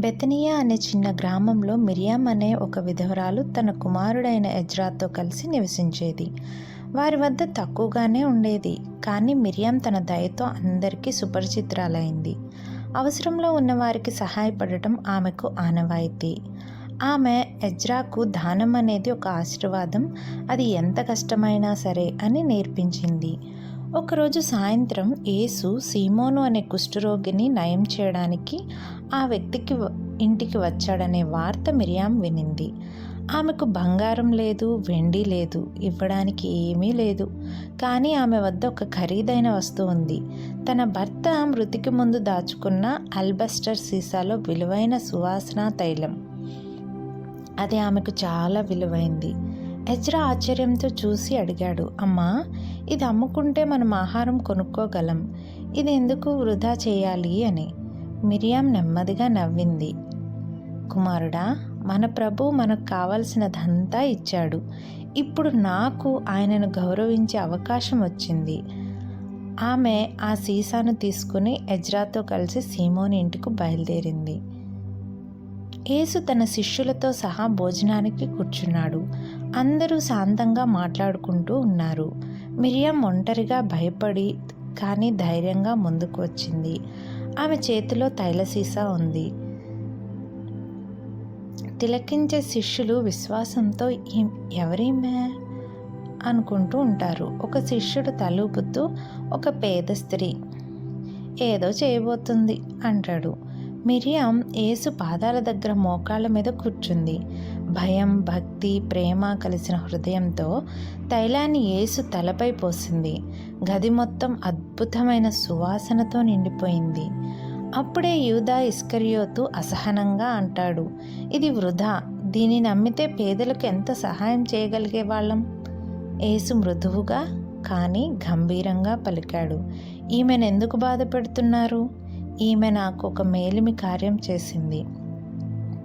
బెతనియా అనే చిన్న గ్రామంలో మిరియామ్ అనే ఒక విధవరాలు తన కుమారుడైన ఎజ్రాతో కలిసి నివసించేది. వారి వద్ద తక్కువగానే ఉండేది కానీ మిరియాం తన దయతో అందరికీ సుపరిచిత్రాలైంది. అవసరంలో ఉన్నవారికి సహాయపడటం ఆమెకు ఆనవాయితీ. ఆమె ఎజ్రాకు దానం అనేది ఒక ఆశీర్వాదం అది ఎంత కష్టమైనా సరే అని నేర్పించింది. ఒకరోజు సాయంత్రం యేసు సీమోను అనే కుష్ఠరోగిని నయం చేయడానికి ఆ వ్యక్తికి ఇంటికి వచ్చాడనే వార్త మిరియాం వినింది. ఆమెకు బంగారం లేదు వెండి లేదు ఇవ్వడానికి ఏమీ లేదు. కానీ ఆమె వద్ద ఒక ఖరీదైన వస్తువు ఉంది. తన భర్త మృతికి ముందు దాచుకున్న అల్బస్టర్ సీసాలో విలువైన సువాసన తైలం. అది ఆమెకు చాలా విలువైంది. ఎజ్రా ఆశ్చర్యంతో చూసి అడిగాడు అమ్మా ఇది అమ్ముకుంటే మనం ఆహారం కొనుక్కోగలం. ఇది ఎందుకు వృధా చేయాలి? అని. మిరియాం నెమ్మదిగా నవ్వింది. కుమారుడా మన ప్రభు మనకు కావలసినదంతా ఇచ్చాడు. ఇప్పుడు నాకు ఆయనను గౌరవించే అవకాశం వచ్చింది. ఆమె ఆ సీసాను తీసుకుని ఎజ్రాతో కలిసి సీమోని ఇంటికి బయలుదేరింది. యేసు తన శిష్యులతో సహా భోజనానికి కూర్చున్నాడు. అందరూ శాంతంగా మాట్లాడుకుంటూ ఉన్నారు. మిరియం ఒంటరిగా భయపడి కానీ ధైర్యంగా ముందుకు వచ్చింది. ఆమె చేతిలో తైల సీసా ఉంది. తిలకించే శిష్యులు విశ్వాసంతో ఎవరేమే అనుకుంటూ ఉంటారు. ఒక శిష్యుడు తలూపుతూ ఒక పేద స్త్రీ ఏదో చేయబోతుంది అంటాడు. మిరియాం యేసు పాదాల దగ్గర మోకాళ్ళ మీద కూర్చుంది. భయం భక్తి ప్రేమ కలిసిన హృదయంతో తైలాన్ని యేసు తలపై పోసింది. గది మొత్తం అద్భుతమైన సువాసనతో నిండిపోయింది. అప్పుడే యూదా ఇస్కరియోతు అసహనంగా అంటాడు ఇది వృధా. దీన్ని నమ్మితే పేదలకు ఎంత సహాయం చేయగలిగే వాళ్ళం? ఏసు మృదువుగా కానీ గంభీరంగా పలికాడు ఈమెను ఎందుకు బాధ పెడుతున్నారు? ఈమె నాకు ఒక మేలిమి కార్యం చేసింది.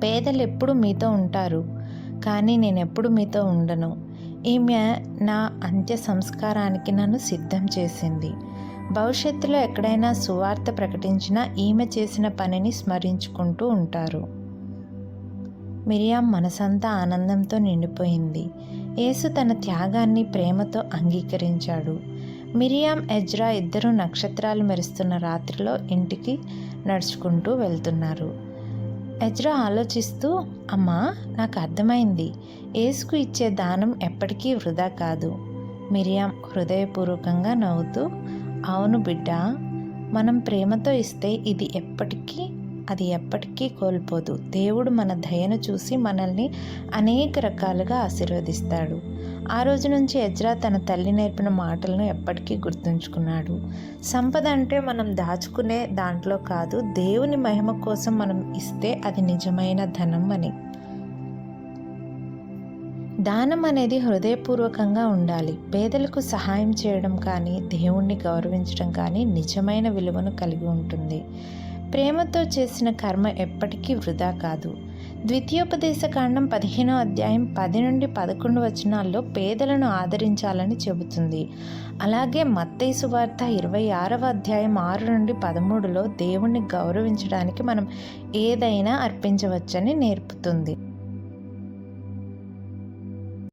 పేదలు ఎప్పుడు మీతో ఉంటారు కానీ నేను ఎప్పుడు మీతో ఉండను. ఈమె నా అంత్య సంస్కారానికి నన్ను సిద్ధం చేసింది. భవిష్యత్తులో ఎక్కడైనా సువార్త ప్రకటించినా ఈమె చేసిన పనిని స్మరించుకుంటూ ఉంటారు. మిరియాం మనసంతా ఆనందంతో నిండిపోయింది. యేసు తన త్యాగాన్ని ప్రేమతో అంగీకరించాడు. మిరియాం ఎజ్రా ఇద్దరు నక్షత్రాలు మెరుస్తున్న రాత్రిలో ఇంటికి నడుచుకుంటూ వెళ్తున్నారు. ఎజ్రా ఆలోచిస్తూ అమ్మా నాకు అర్థమైంది. ఏసుకు ఇచ్చే దానం ఎప్పటికీ వృధా కాదు. మిరియాం హృదయపూర్వకంగా నవ్వుతూ అవును బిడ్డ మనం ప్రేమతో ఇస్తే ఇది ఎప్పటికీ అది ఎప్పటికీ కోల్పోదు. దేవుడు మన దయను చూసి మనల్ని అనేక రకాలుగా ఆశీర్వదిస్తాడు. ఆ రోజు నుంచి ఎజ్రా తన తల్లి నేర్పిన మాటలను ఎప్పటికీ గుర్తుంచుకున్నాడు. సంపద అంటే మనం దాచుకునే దాంట్లో కాదు దేవుని మహిమ కోసం మనం ఇస్తే అది నిజమైన ధనం అని. దానం అనేది హృదయపూర్వకంగా ఉండాలి. పేదలకు సహాయం చేయడం కానీ దేవుణ్ణి గౌరవించడం కానీ నిజమైన విలువను కలిగి ఉంటుంది. ప్రేమతో చేసిన కర్మ ఎప్పటికీ వృధా కాదు. ద్వితీయోపదేశకాండం పదిహేనో అధ్యాయం పది నుండి పదకొండు వచనాల్లో పేదలను ఆదరించాలని చెబుతుంది. అలాగే మత్తయి సువార్త ఇరవై ఆరవ అధ్యాయం ఆరు నుండి పదమూడులో దేవుణ్ణి గౌరవించడానికి మనం ఏదైనా అర్పించవచ్చని నేర్పుతుంది.